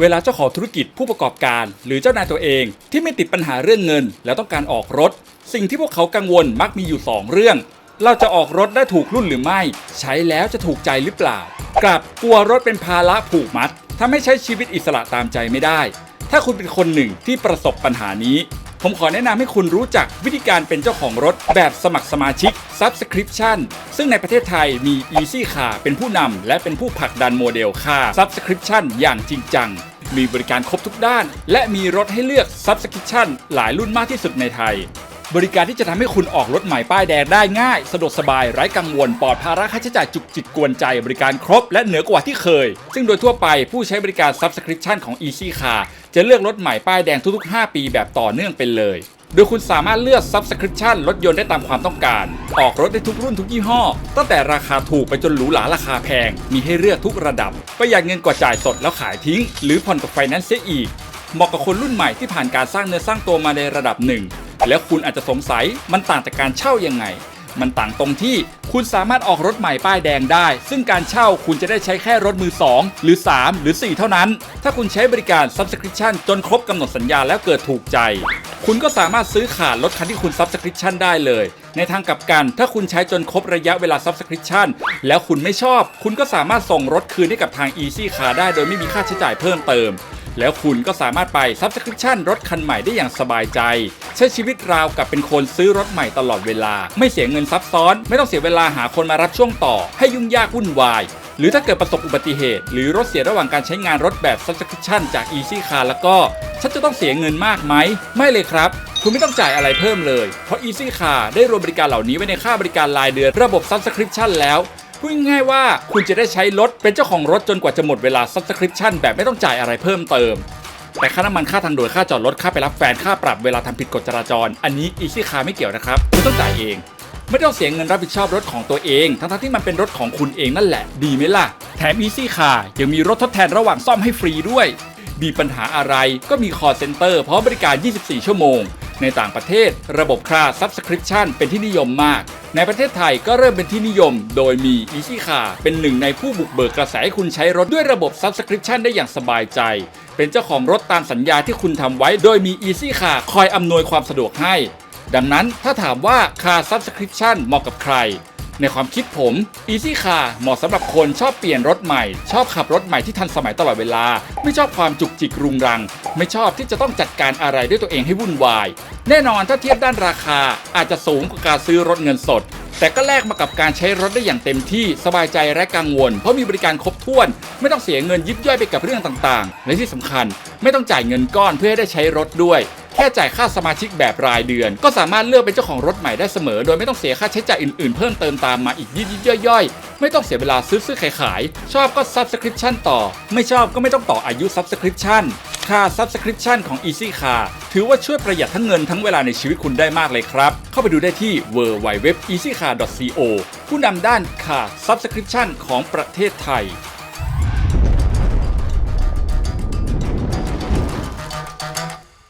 เวลาเจ้าของธุรกิจผู้ประกอบการ หรือเจ้านายตัวเองที่ไม่ติดปัญหาเรื่องเงิน แล้วต้องการออกรถ สิ่งที่พวกเขากังวลมักมีอยู่ 2 เรื่อง เราจะออกรถได้ถูกรุ่นหรือไม่ ใช้แล้วจะถูกใจหรือเปล่า กลับกลัวรถเป็นภาระผูกมัดทำให้ใช้ชีวิตอิสระตามใจไม่ได้ ถ้าคุณเป็นคนหนึ่งที่ประสบปัญหานี้ ผมขอแนะนำให้คุณรู้จักวิธีการเป็นเจ้าของรถแบบสมัครสมาชิก Subscription ซึ่งในประเทศไทยมี Easy Car เป็นผู้นำและเป็นผู้ผลักดันโมเดล Car Subscription อย่างจริงจังมีบริการครบทุกด้าน และมีรถให้เลือก Subscription หลายรุ่นมากที่สุดในไทย บริการที่จะทำให้คุณออกรถใหม่ป้ายแดงได้ง่าย สะดวกสบายไร้กังวล ปลอดภาระค่าใช้จ่ายจุกจิกกวนใจ บริการครบและเหนือกว่าที่เคย ซึ่งโดยทั่วไปผู้ใช้บริการ Subscription ของ Easy Car จะเลือกรถใหม่ป้ายแดงทุกๆ 5 ปีแบบต่อเนื่องไปเลย โดยคุณสามารถเลือก Subscription รถยนต์ได้ตามความต้องการ ออกรถได้ทุกรุ่นทุกยี่ห้อ ตั้งแต่ราคาถูกไปจนหรูหราราคาแพง มีให้เลือกทุกระดับ ประหยัดเงินกว่าจ่ายสดแล้วขายทิ้ง หรือผ่อนกับไฟแนนซ์เสียอีก เหมาะกับคนรุ่นใหม่ที่ผ่านการสร้างเนื้อสร้างตัวมาในระดับหนึ่ง แล้วคุณอาจจะสงสัยมันต่างจากการเช่ายังไง มันต่างตรงที่คุณสามารถออกรถใหม่ป้ายแดงได้ ซึ่งการเช่าคุณจะได้ใช้แค่รถมือ 2 หรือ 3 หรือ 4 เท่านั้น ถ้าคุณใช้บริการ Subscription จนครบกำหนดสัญญาแล้วเกิดถูกใจ คุณก็สามารถซื้อขาดรถคันที่คุณ Subscription ได้เลย ในทางกลับกัน ถ้าคุณใช้จนครบระยะเวลา Subscription แล้วคุณไม่ชอบ คุณก็สามารถส่งรถคืนให้กับทาง Easy Car ได้ โดยไม่มีค่าใช้จ่ายเพิ่มเติม แล้วคุณก็สามารถไป Subscription รถคันใหม่ได้อย่างสบายใจ ใช้ชีวิตราวกับเป็นคนซื้อรถใหม่ตลอดเวลา ไม่เสียเงินซับซ้อน ไม่ต้องเสียเวลาหาคนมารับช่วงต่อ ให้ยุ่งยากวุ่นวาย หรือถ้าเกิดประสบอุบัติเหตุ หรือรถเสียระหว่างการใช้งานรถแบบ Subscription จาก Easy Car แล้วก็ ฉันจะต้องเสียเงินมากไหม ไม่เลยครับคุณไม่ต้องจ่ายอะไรเพิ่มเลย เพราะ Easy Car ได้รวมบริการเหล่านี้ไว้ในค่าบริการรายเดือนระบบ Subscription แล้ว พูดง่ายว่าคุณจะได้ใช้รถเป็นเจ้าของรถจนกว่าจะหมดเวลา Subscription แบบไม่ต้องจ่ายอะไรเพิ่มเติม แต่ค่าน้ำมันค่าทางด่วนค่าจอดรถค่าไปรับแฟนค่าปรับเวลาทำผิดกฎจราจร อันนี้อีซี่คาไม่เกี่ยวนะครับคุณต้องจ่ายเอง ไม่ต้องเสียเงินรับผิดชอบรถของตัวเอง ทั้งๆที่มันเป็นรถของคุณเองนั่นแหละ ดีไหมล่ะ แถม Easy Car ยังมีรถทดแทนระหว่างซ่อมให้ฟรีด้วย มีปัญหาอะไรก็มี call center พร้อมบริการ 24 ชั่วโมง ในต่างประเทศ ระบบครา Subscription เป็นที่นิยมมาก ในประเทศไทยก็เริ่มเป็นที่นิยม โดยมีอีชิคาเป็นหนึ่งในผู้บุกเบิกกระแสให้คุณใช้รถด้วยระบบ Subscription ได้อย่างสบายใจ เป็นเจ้าของรถตามสัญญาที่คุณทำไว้ โดยมีอีชิคาคอยอำนวยความสะดวกให้ ดังนั้นถ้าถามว่าค่า Subscription เหมาะกับใคร ในความคิดผม Easy Car เหมาะสำหรับคนชอบเปลี่ยนรถใหม่ ชอบขับรถใหม่ที่ทันสมัยตลอดเวลา ไม่ชอบความจุกจิกรุงรัง ไม่ชอบที่จะต้องจัดการอะไรด้วยตัวเองให้วุ่นวาย แน่นอนถ้าเทียบด้านราคาอาจจะสูงกว่าการซื้อรถเงินสด แต่ก็แลกมากับการใช้รถได้อย่างเต็มที่สบายใจและกังวล เพราะมีบริการครบถ้วน ไม่ต้องเสียเงินยิบย่อยไปกับเรื่องต่างๆ และที่สำคัญ ไม่ต้องจ่ายเงินก้อนเพื่อให้ได้ใช้รถด้วย แค่จ่ายค่าสมาชิกแบบรายเดือน ก็สามารถเลือกเป็นเจ้าของรถใหม่ได้เสมอ โดยไม่ต้องเสียค่าใช้จ่ายอื่นๆ เพิ่มเติมตามมาอีกยิบยิบย่อยๆ ไม่ต้องเสียเวลาซื้อซื้อขายขาย ชอบก็ subscription ต่อ ไม่ชอบก็ไม่ต้องต่ออายุ subscription ค่า subscription ของ Easy Car ถือว่าช่วยประหยัดทั้งเงินทั้งเวลาในชีวิตคุณได้มากเลยครับ เข้าไปดูได้ที่ www.easycar.co ผู้นำด้าน car subscription ของประเทศไทย